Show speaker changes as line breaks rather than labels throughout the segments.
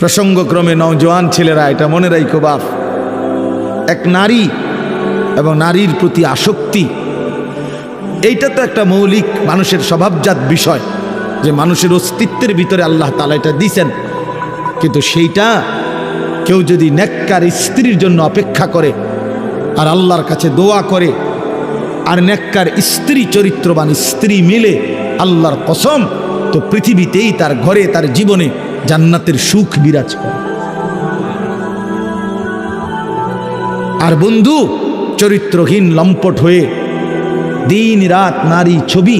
প্রসঙ্গক্রমে নওজোয়ান ছেলেরা এটা মনে রাখো বাপ। এক নারী এবং নারীর প্রতি আসক্তি, এইটা তো একটা মৌলিক মানুষের স্বভাবজাত বিষয় যে মানুষের অস্তিত্বের ভিতরে আল্লাহ তালা এটা দিছেন। কিন্তু সেইটা কেউ যদি নেককার স্ত্রীর জন্য অপেক্ষা করে আর আল্লাহর কাছে দোয়া করে আর নেককার স্ত্রী, চরিত্রবান স্ত্রী মিলে আল্লাহর কসম, তো পৃথিবীতেই তার ঘরে, তার জীবনে জান্নাতের সুখ বিরাজ করে। আর বন্ধু, চরিত্রহীন লম্পট হয়ে দিন রাত নারী ছবি,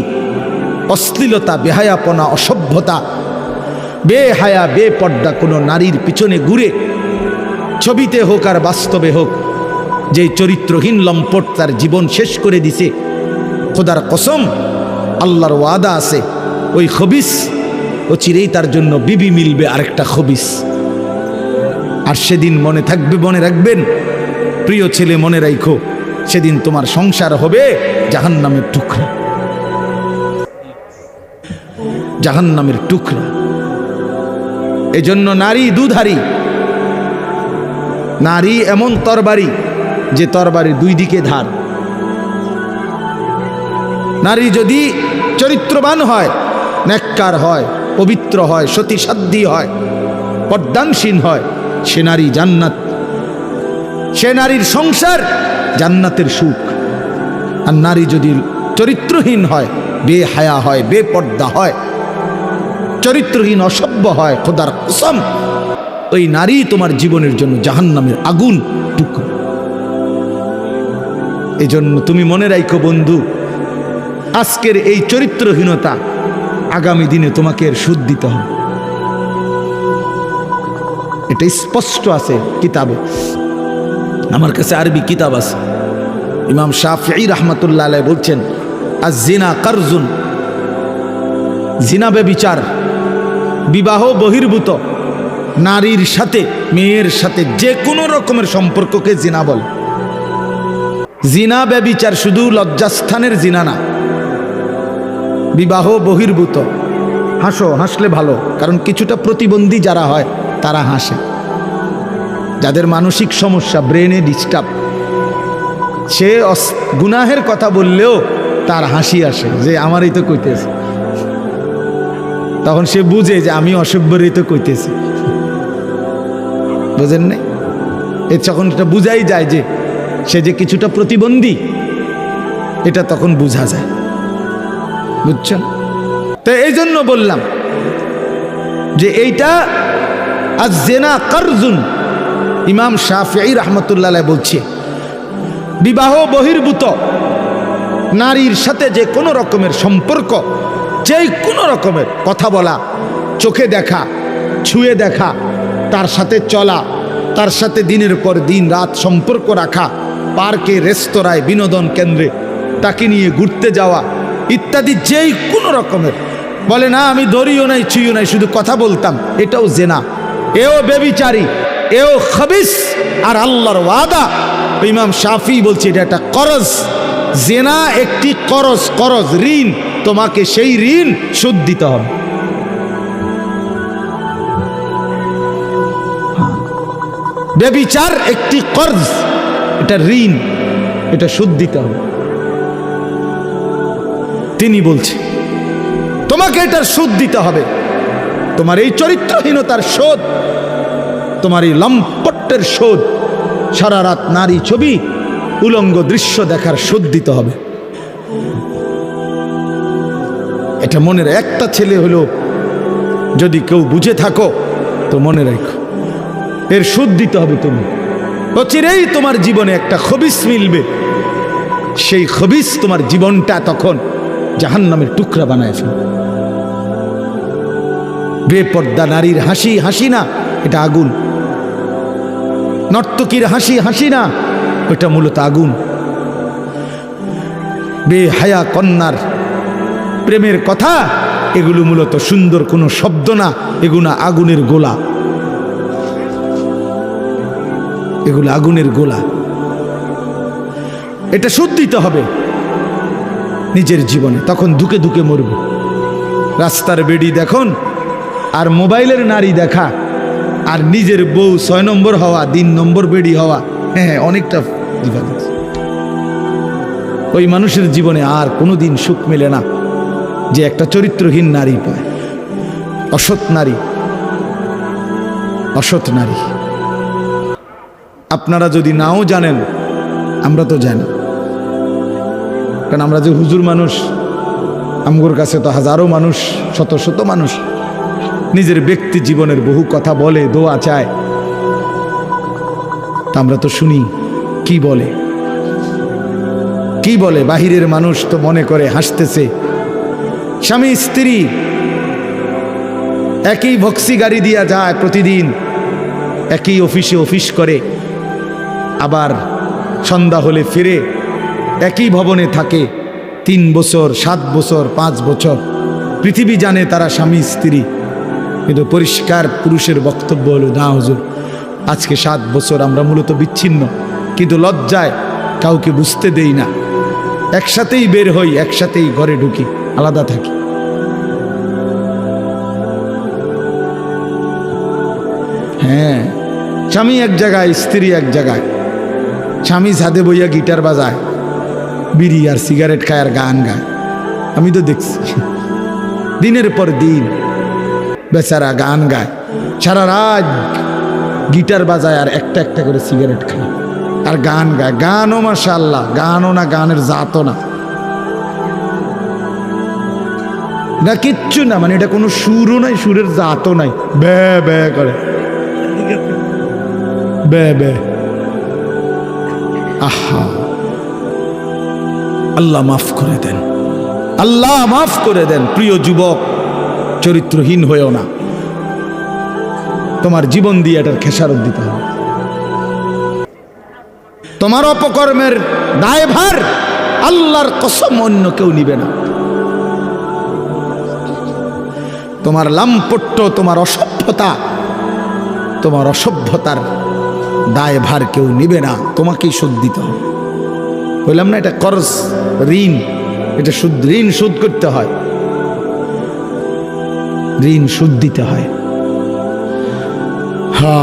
অশ্লীলতা, বেহায়াপনা, অসভ্যতা, বেহায়া, বেপর্দা কোনো নারীর পিছনে ঘুরে ছবিতে হোক আর বাস্তবে হোক, যে চরিত্রহীন লম্পট তার জীবন শেষ করে দিছে, খোদার কসম, আল্লাহর ওয়াদা আছে, ওই খবিস ও চিরেই তার জন্য বিবি মিলবে আরেকটা খবিস। আর সেদিন মনে থাকবে, মনে রাখবেন, প্রিয় ছেলে, মনে রাখো সেদিন তোমার সংসার হবে জাহান জাহান্নামের টুকরা। জাহান্নামের টুকরা। এজন্য নারী দুধারী, নারী এমন তরবারি যে তরবারি দুই দিকে ধার। নারী যদি চরিত্রবান হয় নেককার হয় পবিত্র হয়, সতীসাধ্যী হয় পর্দানসীন হয়, সে নারী জান্নাত। সে নারীর সংসার জান্নাতের সুখ। আর নারী যদি চরিত্রহীন হয়, বেহায়া হয় বে বেপর্দা হয়, চরিত্রহীন অসভ্য হয়, খোদার কসম, ওই নারী তোমার জীবনের জন্য জাহান্নামের আগুন টুকরো। এই জন্য তুমি মনে রাখো বন্ধু, আজকের এই চরিত্রহীনতা আগামী দিনে তোমাকে এর সুদ দিতে হবে। এটা স্পষ্ট আছে কিতাবে। আমার কাছে আরবি কিতাব আছে। ইমাম শাফি রহমতুল্লাহ আলাই বলছেন আর জিনা কারজুন, জিনা বিচার বিবাহ বহির্ভূত, নারীর সাথে, মেয়ের সাথে যে কোনো রকমের সম্পর্ককে জিনা বলে। জিনা ব্যবিচার শুধু লজ্জাস্থানের জিনা না বিবাহ বহির্ভূত। হাসো, হাসলে ভালো, কারণ কিছুটা প্রতিবন্ধী যারা হয়, তারা হাসে। যাদের মানসিক সমস্যা, ব্রেনে ডিস্টার্ব সে গুনাহের কথা বললেও তার হাসি আসে, যে আমারই তো কইতেছে। তখন সে বুঝে যে আমি অসভ্যরই তো কইতেছি। বুঝেন নাই? এ যখন এটা বুঝাই যায় যে, সে যে কিছুটা প্রতিবন্ধী, এটা তখন বোঝা যায়। বুঝছেন? তো এই জন্য বললাম যে এইটা আজ জেনা কারজুন, ইমাম শাফি রহমতুল্লাহ বলছে। বিবাহ বহির্ভূত নারীর সাথে যে কোনো রকমের সম্পর্ক, যে কোনো রকমের কথা বলা, চোখে দেখা, ছুঁয়ে দেখা, তার সাথে চলা, তার সাথে দিনের পর দিন রাত সম্পর্ক রাখা, পার্কে, রেস্তোরাঁয়, বিনোদন কেন্দ্রে, তাকে নিয়ে ঘুরতে যাওয়া ইত্যাদি যেই কোনো রকমের। বলে, না, আমি দড়িও নাই ছুঁইও নাই, শুধু কথা বলতাম। এটাও জেনা। এও বেবিচারি, এও খবিস, আর আল্লাহর ওয়াদা। ইমাম শাফি বলছে, এটা একটা করজ। জেনা একটি করজ করজ, ঋণ। তোমাকে সেই ঋণ শোধ দিতে হবে। বেবিচার একটি কর্জ, এটা ঋণ, এটা শোধ দিতে হবে। তিনি বলছে, তোমাকে এটার সুদ দিতে হবে। তোমার এই চরিত্রহীনতার শোধ, তোমার এই লম্পট্টের শোধ, সারা রাত নারী ছবি, উলঙ্গ দৃশ্য দেখার শোধ দিতে হবে। এটা মনের একটা ছেলে হলো যদি কেউ বুঝে থাকো, তো মনে রাখো। এর সুদ দিতে হবে তুমি। অচিরেই তোমার জীবনে একটা খবিস মিলবে। সেই খবিস তোমার জীবনটা তখন জাহান্নামের টুকরা বানায় ফেলবে বেপর্দা নারীর হাসি হাসি না, এটা আগুন। নর্তকীর হাসি হাসি না ওটা মূলত আগুন। বেহায়া কন্যার প্রেমের কথা, এগুলো মূলত সুন্দর কোনো শব্দ না, এগুলো আগুনের গোলা। এগুলো আগুনের গোলা। এটা সুদ দিতে হবে। নিজের জীবনে তখন ধুকে ধুকে মরবে। রাস্তার বেড়ি দেখুন আর মোবাইলের নারী দেখা আর নিজের বউ ছয় নম্বর হওয়া তিন নম্বর বেডি হওয়া হ্যাঁ হ্যাঁ, অনেকটা ডিফারেন্স ওই মানুষের জীবনে আর কোনোদিন সুখ মেলে না যে একটা চরিত্রহীন নারী পায়। অসৎ নারী অসৎ নারী। আপনারা যদি নাও জানেন আমরা তো জানি। কারণ আমরা যে হুজুর মানুষ, আমগোর কাছে তো হাজারো মানুষ, শত শত মানুষ। নিজের ব্যক্তি জীবনের বহু কথা বলে, দোয়া চায়। তা আমরা তো শুনি, কি বলে? কি বলে? বাহিরের মানুষ তো মনে করে হাসতেছে। স্বামী, স্ত্রী, একই ভক্সি গাড়ি দিয়া যায় প্রতিদিন, একই অফিসে অফিস করে। আবার সন্ধ্যা হলে ফিরে একই ভবনে থাকে। তিন বছর, সাত বছর, পাঁচ বছর। পৃথিবী জানে তারা স্বামী, স্ত্রী। কিন্তু পরিষ্কার পুরুষের বক্তব্য হলো, না, হুজুর, আজকে সাত বছর আমরা মূলত বিচ্ছিন্ন। কিন্তু লজ্জায় কাউকে বুঝতে দেই না। একসাথেই বের হই, একসাথেই ঘরে ঢুকি, আলাদা থাকি। হ্যাঁ স্বামী এক জায়গায়, স্ত্রী এক জায়গায়। স্বামী ছাদে বইয়া গিটার বাজায়। বিড়ি আর সিগারেট খায় আর গান গায়। আমি তো দেখছি। দিনের পর দিন বেচারা গান গায়। সারা রাত গিটার বাজায় আর একটা একটা করে সিগারেট খায়। আর গান গায়। গানও মাশাল্লাহ গানও না, গানের জাতও না। না, কিচ্ছু না মানে এটা কোনো সুরও নাই, সুরের জাতও নাই। বে বে করে। বে বে। আহা। আল্লাহ মাফ করে দেন। আল্লাহ মাফ করে দেন, প্রিয় যুবক, চরিত্রহীন হয়েও না। তোমার জীবন দিয়ে এটার খেসারত দিতে হবে। তোমার অপকর্মের দায়ভার আল্লাহর কসম অন্য কেউ নিবে না। তোমার লাম্পট্য, তোমার অসভ্যতা, তোমার অসভ্যতার দায়ভার কেউ নিবে না। তোমাকেই শোধ দিতে হবে। বললাম না, এটা করস ঋণ। এটা সুদ, ঋণ শোধ করতে হয়। ঋণ সুদ দিতে হয়। হা,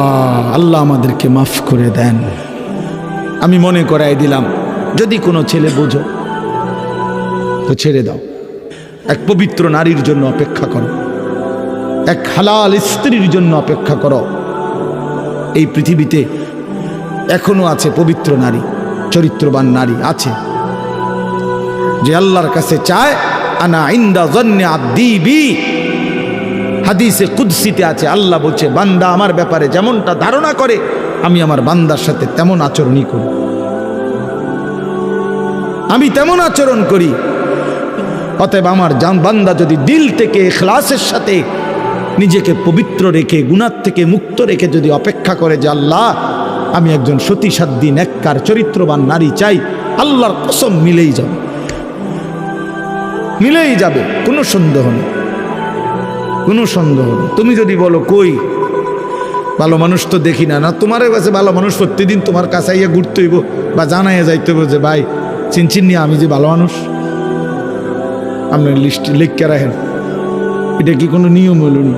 আল্লাহ আমাদেরকে মাফ করে দেন। আমি মনে করাই দিলাম, যদি কোনো ছেলে বোঝো, তো ছেড়ে দাও। এক পবিত্র নারীর জন্য অপেক্ষা করো। এক হালাল স্ত্রীর জন্য অপেক্ষা করো। এই পৃথিবীতে এখনও আছে পবিত্র নারী। চরিত্রবান নারী আছে। যে আল্লাহর কাছে চায়, আনা ইন্দা জন্যে আদিবি হাদিসে কুদ্সিতে আছে, আল্লাহ বলছে, বান্দা আমার ব্যাপারে যেমনটা ধারণা করে, আমি আমার বান্দার সাথে তেমন আচরণই করি। আমি তেমন আচরণ করি। অতএব আমার বান্দা যদি দিল থেকে খ্লাসের সাথে নিজেকে পবিত্র রেখে গুণার থেকে মুক্ত রেখে যদি অপেক্ষা করে যে আল্লাহ, আমি একজন সতীসাধ্যী, নেককার, চরিত্রবান নারী চাই, আল্লাহর কসম মিলেই যাবে। মিলেই যাবে, কোনো সন্দেহ নেই। কোনো সন্দেহ নেই। তুমি যদি বলো, কই, ভালো মানুষ তো দেখি না। না তোমার কাছে ভালো মানুষ প্রতিদিন তোমার কাছে আইয়া ঘুরতে হইব বা জানাইয়া যাইতে হইব যে, ভাই, চিনচিন নিয়ে আমি যে ভালো মানুষ? আপনার লিস্ট লিখকে রাখেন। এটা কি কোনো নিয়ম হলো নি?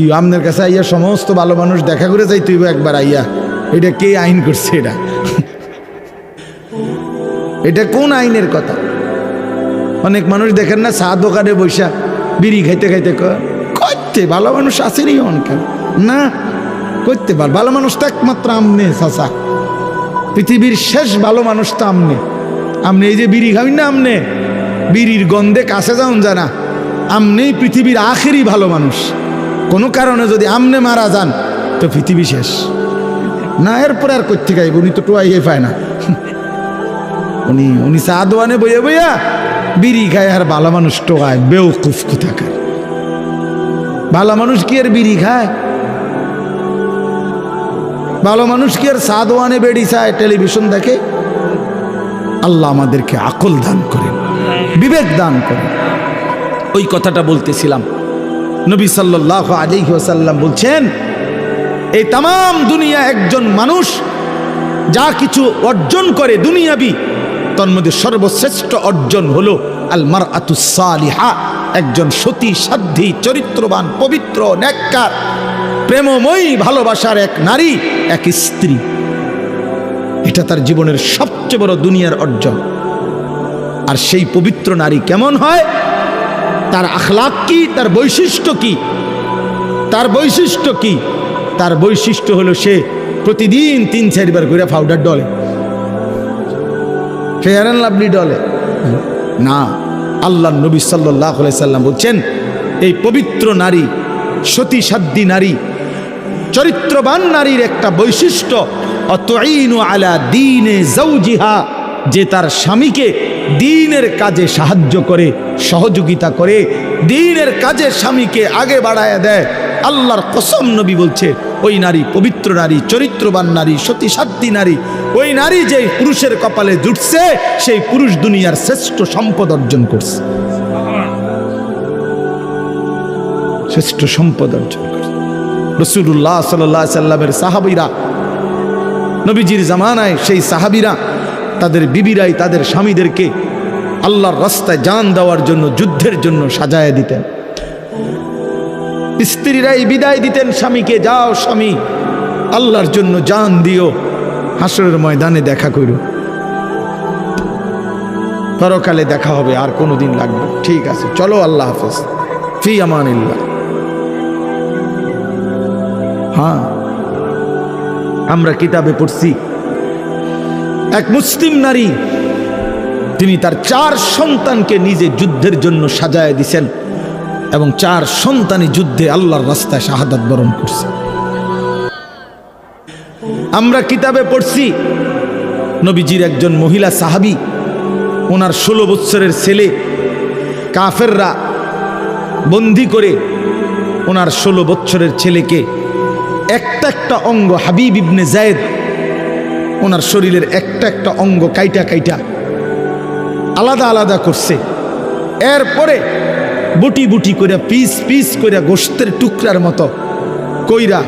কি আপনার কাছে আইয়া সমস্ত ভালো মানুষ দেখা করে যাই হইব একবার আইয়া? এটা কে আইন করছে এটা? এটা কোন আইনের কথা? অনেক মানুষ দেখেন না, চা দোকানে বৈশা বিড়ি খাইতে খাইতে করতে ভালো মানুষ আসেনি অনকে না করতে পার, ভালো মানুষ তো একমাত্র আমনে, চাচা। পৃথিবীর শেষ ভালো মানুষ তো আমনে। আমনে এই যে বিড়ি খাবি না আমনে? বিড়ির গন্ধে কাছে যাউন জানা আমনেই পৃথিবীর আখেরই ভালো মানুষ। কোনো কারণে যদি আমনে মারা যান, তো পৃথিবী শেষ। না, এরপরে আর করতে গাইব উনি তো টোয়াইয়ে পায় না। উনি উনি চা দোয়ানে বইয়া বইয়া বিড়ি খায় আর ভালো মানুষ টোকায় বেউকুফ কোথাকার ভালো মানুষ কি আর বিড়ি খায়? ভালো মানুষ কি আর চা দোয়ানে বেড়ি চায়, টেলিভিশন দেখে? আল্লাহ আমাদেরকে আকল দান করেন, বিবেক দান করেন। ওই কথাটা বলতেছিলাম। নবী সাল্লাহ আলী ওসাল্লাম বলছেন, এই তাম দুনিয়া একজন মানুষ যা কিছু অর্জন করে দুনিয়াবি, তার মধ্যে সর্বশ্রেষ্ঠ অর্জন হলো আল মার আতুসালিহা একজন সতী সাধ্যী চরিত্রবান, পবিত্র ন্যাক্কার প্রেমময়ী, ভালোবাসার এক নারী, এক স্ত্রী। এটা তার জীবনের সবচেয়ে বড় দুনিয়ার অর্জন। আর সেই পবিত্র নারী কেমন হয়? তার আখলাক কি? তার বৈশিষ্ট্য কি? তার বৈশিষ্ট্য কি? তার বৈশিষ্ট্য হলো সে প্রতিদিন তিন, চারবার করে powder Dole. Fair and lovely ডলে। না আল্লাহ নবী সাল্লাহ সাল্লাম বলছেন, এই পবিত্র নারী সতী সাধ্যী নারী, চরিত্রবান নারীর একটা বৈশিষ্ট্য আলা দিনে জৌজিহা যে তার স্বামীকে দিনের কাজে সাহায্য করে। সহযোগিতা করে দিনের কাজে স্বামীকে আগে বাড়ায় দেয়। আল্লাহর কসম নবী বলছে, ওই নারী পবিত্র নারী, চরিত্রবান নারী সতী নারী, ওই নারী যে পুরুষের কপালে জুটছে, সেই পুরুষ দুনিয়ার শ্রেষ্ঠ সম্পদ অর্জন করছে। শ্রেষ্ঠ সম্পদ অর্জন করছে। রসুল্লাহ সাল্লাহ সাল্লামের সাহাবিরা, নবীজির জামানায় সেই সাহাবিরা, তাদের বিবিরাই তাদের স্বামীদেরকে আল্লাহর রাস্তায় জান দেওয়ার জন্য, যুদ্ধের জন্য সাজায় দিতেন। স্ত্রীরাই বিদায় দিতেন, স্বামীকে, যাও স্বামী, আল্লাহর জন্য জান দিও। হাসরের ময়দানে দেখা করো পরকালে দেখা হবে, আর কোনো দিন লাগবে ঠিক আছে, চলো, আল্লাহ হাফেজ। ফি আমানিল্লাহ। হ্যাঁ আমরা কিতাবে পড়ছি, এক মুসলিম নারী তিনি তার চার সন্তানকে নিজে যুদ্ধের জন্য সাজায় দিছেন এবং চার সন্তানই যুদ্ধে আল্লাহর রাস্তায় শাহাদাত বরণ করছে। আমরা কিতাবে পড়ছি, নবীজির একজন মহিলা সাহাবি, ওনার ষোলো বৎসরের ছেলে, কাফেররা বন্দি করে ওনার ষোলো বৎসরের ছেলেকে একটা একটা অঙ্গ হাবিব ইবনে জায়েদ, ওনার শরীরের একটা একটা অঙ্গ কাইটা কাইটা আলাদা আলাদা করছে। এরপরে বুটি বুটি করে পিস পিস করে গোস্তের টুকরার মতো কইরা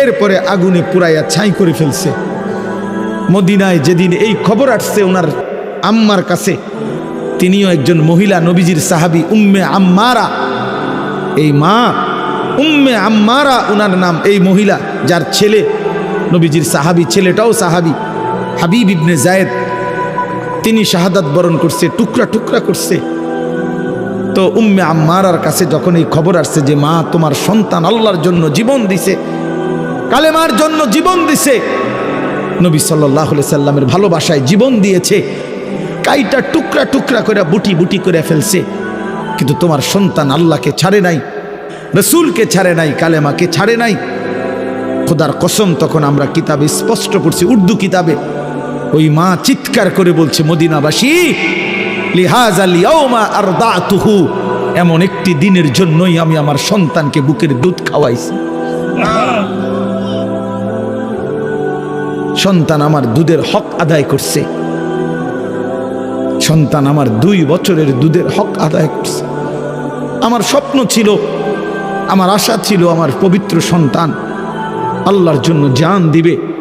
এরপরে আগুনে পুরাইয়া ছাই করে ফেলছে। মদিনায় যেদিন এই খবর আসছে ওনার আম্মার কাছে, তিনিও একজন মহিলা নবীজির সাহাবি উম্মে আম্মারা। এই মা, উম্মে আম্মারা উনার নাম এই মহিলা, যার ছেলে নবীজির সাহাবি, ছেলেটাও সাহাবি, হাবিব ইবনে জায়েদ তিনি শাহাদাত বরণ করছে, টুকরা টুকরা করছে। তো উম্মে আম্মারার কাছে যখন এই খবর আসছে যে, মা, তোমার সন্তান আল্লাহর জন্য জীবন দিছে, কালেমার জন্য জীবন দিছে। নবী সাল্লাহ সাল্লামের ভালোবাসায় জীবন দিয়েছে, কাইটা টুকরা টুকরা করে বুটি বুটি করে ফেলছে। কিন্তু তোমার সন্তান আল্লাহকে ছাড়ে নাই, রসুলকে ছাড়ে নাই, কালেমাকে ছাড়ে নাই। খোদার কসম, তখন আমরা কিতাবে স্পষ্ট পড়ছি উর্দু কিতাবে। ওই মা চিৎকার করে বলছে, মদিনাবাসী, লিহাজ আলিয়াউমা আর তুহু এমন একটি দিনের জন্যই আমি আমার সন্তানকে বুকের দুধ খাওয়াইছি। সন্তান আমার দুধের হক আদায় করছে। সন্তান আমার দুই বছরের দুধের হক আদায় করছে। আমার স্বপ্ন ছিল, আমার আশা ছিল আমার পবিত্র সন্তান আল্লাহর জন্য জান দিবে।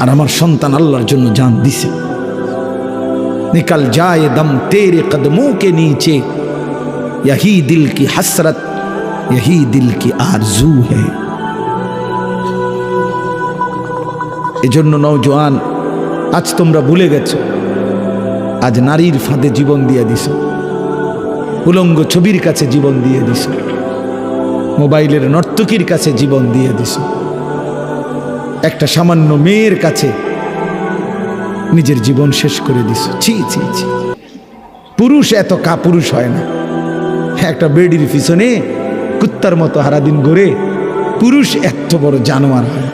আর আমার সন্তান আল্লাহর জন্য জান দিছে निकल जाए दम तेरे कदमों के नीचे यही दिल की हसरत यही दिल की आरजू है এজন্য নৌজওয়ান আজ তোমরা ভুলে গেছো আজ নারীর ফাঁদে জীবন দিয়ে দিছ উলঙ্গ ছবির কাছে জীবন দিয়ে দিছ মোবাইলের নর্তকীর কাছে জীবন দিয়ে দিছ একটা সামান্য মেয়ের কাছে নিজের জীবন শেষ করে দিছ ছি ছি ছি। পুরুষ এত কাপুরুষ হয় না। একটা বেডির পিছনে কুত্তার মতো হারাদিন ঘুরে পুরুষ এত বড় জানোয়ার হয়।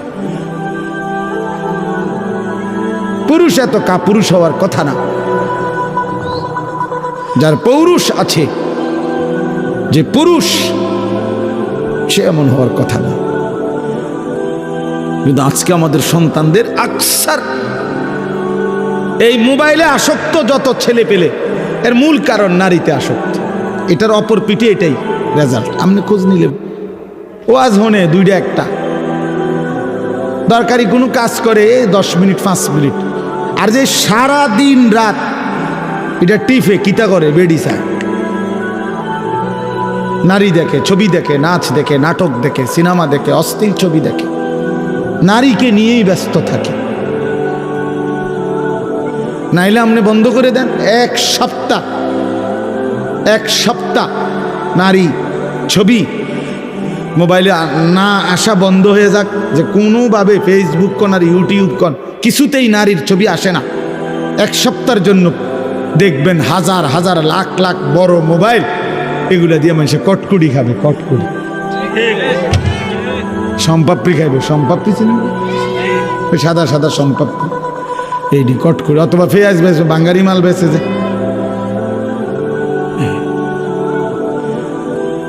পুরুষ এত কাপুরুষ হওয়ার কথা না। যার পৌরুষ আছে, যে পুরুষ সে এমন হওয়ার কথা না। কিন্তু আজকে আমাদের সন্তানদের আকসার। এই মোবাইলে আসক্ত যত ছেলে পেলে, এর মূল কারণ নারীতে আসক্ত। এটার অপর পিঠে এটাই রেজাল্ট আপনি খোঁজ নিলে ওয়াজ হনে, দুইটা একটা। দরকারি কোনো কাজ করে দশ মিনিট, পাঁচ মিনিট। আর যে সারা দিন রাত, এটা টিফে কিতা করে? বেডি চায়। নারী দেখে, ছবি দেখে, নাচ দেখে, নাটক দেখে, সিনেমা দেখে, অস্থির ছবি দেখে। নারীকে নিয়েই ব্যস্ত থাকে। নাইলে আপনি বন্ধ করে দেন। এক সপ্তাহ এক সপ্তাহ নারী ছবি মোবাইলে না আসা বন্ধ হয়ে যাক যে কোনোভাবে ফেসবুক কন আর ইউটিউব কন, কিছুতেই নারীর ছবি আসে না। এক সপ্তাহের জন্য দেখবেন হাজার হাজার, লাখ লাখ বড় মোবাইল। এগুলো দিয়ে মানুষে কটকুড়ি খাবে কটকুড়ি সম্পাপ্পি খাইবে সম্পাপ্পি চিনি? ওই সাদা সাদা সম্পাপ্পি এইটি কটকুড়ি অথবা পেঁয়াজ বেছে বাঙ্গারি মাল বেছে যে।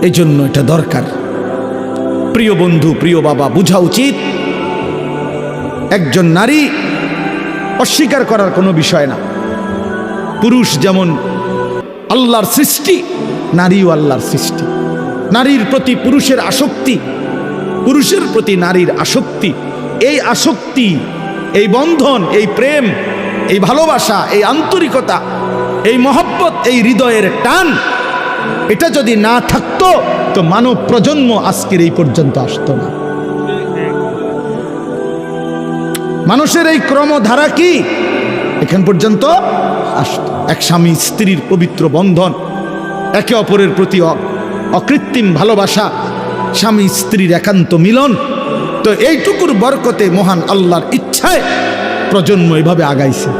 এই জন্য এটা দরকার। প্রিয় বন্ধু, প্রিয় বাবা, বুঝা উচিত? একজন নারী অস্বীকার করার কোনো বিষয় না। পুরুষ যেমন আল্লাহর সৃষ্টি, নারীও আল্লাহর সৃষ্টি। নারীর প্রতি পুরুষের আসক্তি পুরুষের প্রতি নারীর আসক্তি। এই আসক্তি, এই বন্ধন, এই প্রেম, এই ভালোবাসা, এই আন্তরিকতা, এই মহব্বত, এই হৃদয়ের টান, এটা যদি না থাকতো, তো মানব প্রজন্ম আজকের এই পর্যন্ত আসতো না। মানুষের এই ক্রমধারা কি? এখান পর্যন্ত আসতো। এক স্বামী স্ত্রীর পবিত্র বন্ধন, একে অপরের প্রতি অকৃত্রিম ভালোবাসা স্বামী স্ত্রীর একান্ত মিলন। তো এইটুকুর বরকতে মহান আল্লাহর ইচ্ছায় প্রজন্ম এভাবে আগাইছে।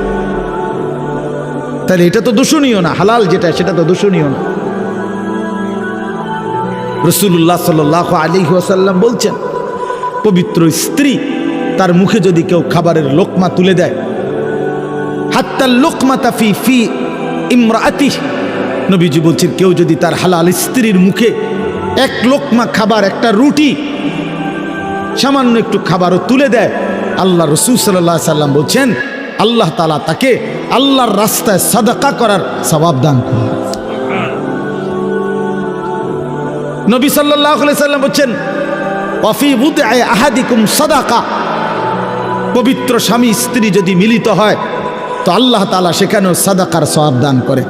তাহলে এটা তো দূষণীয় না, হালাল যেটা, সেটা তো দূষণীয় না। রসুল্লাহ সাল আলী ওয়াসাল্লাম বলছেন, পবিত্র স্ত্রী তার মুখে যদি কেউ খাবারের লোকমা তুলে দেয় হাত্তার লোকমা তাফি ফি ইমরা ইমরাতি নবীজি বলছেন, কেউ যদি তার হালাল স্ত্রীর মুখে এক লোকমা খাবার, একটা রুটি। সামান্য একটু খাবারও তুলে দেয়। আল্লাহ রসুল সাল্লাহ সাল্লাম বলছেন, আল্লাহ তালা তাকে আল্লাহর রাস্তায় সাদাকা করার সবাব দান করেন। নবী সাল্লাহ সাল্লাম বলছেন আহাদিকুম সাদাকা। পবিত্র স্বামী, স্ত্রী যদি মিলিত হয়, তো আল্লাহ তালা সেখানেও সাদাকার সওয়াব দান করে।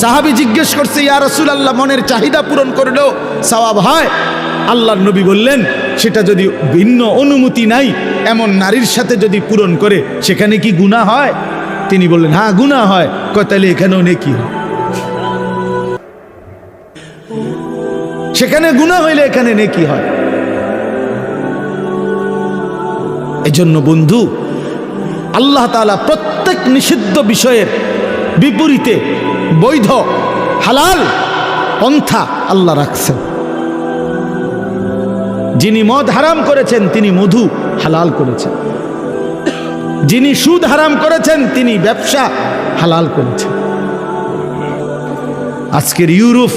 সাহাবি জিজ্ঞেস করছে, ইয়া রসুল আল্লাহ মনের চাহিদা পূরণ করলেও সওয়াব হয়? আল্লাহর নবী বললেন, সেটা যদি ভিন্ন অনুমতি নাই, এমন নারীর সাথে যদি পূরণ করে, সেখানে কি গুণা হয়? তিনি বললেন হ্যাঁ গুণা হয়। কয় তাহলে এখানেও নেকি? হয় সেখানে গুণা হইলে এখানে নেকি হয়। এজন্য বন্ধু, আল্লাহ তাআলা প্রত্যেক নিষিদ্ধ বিষয়ের বিপরীতে বৈধ, হালাল পন্থা আল্লাহ রাখছেন। যিনি মদ হারাম করেছেন, তিনি মধু হালাল করেছেন। যিনি সুদ হারাম করেছেন, তিনি ব্যবসা হালাল করেছেন। আজকের ইউরোপ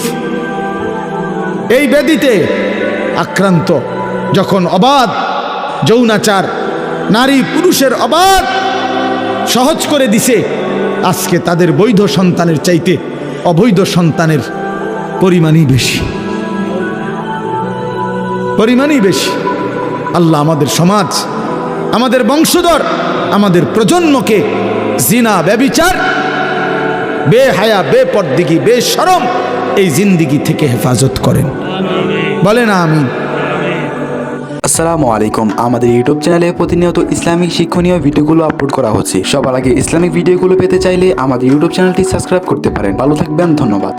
এই ব্যাধিতে আক্রান্ত, যখন অবাধ, যৌনাচার, নারী পুরুষের অবাধ সহজ করে দিছে আজকে তাদের বৈধ সন্তানের চাইতে অবৈধ সন্তানের পরিমাণই বেশি। পরিমাণই বেশি। আল্লাহ আমাদের সমাজ, আমাদের বংশধর, আমাদের প্রজন্মকে জিনা, ব্যবিচার, বেহায়া, বেপরদিগি বেসরম এই জিন্দিগি থেকে হেফাজত করেন। বলে না আমি
আসসালামু আলাইকুম। আমাদের ইউটিউব চ্যানেলে প্রতিনিয়ত ইসলামিক শিক্ষণীয় ভিডিওগুলো আপলোড করা হচ্ছে। সবার আগে ইসলামিক ভিডিওগুলো পেতে চাইলে আমাদের ইউটিউব চ্যানেলটি সাবস্ক্রাইব করতে পারেন। ভালো থাকবেন, ধন্যবাদ।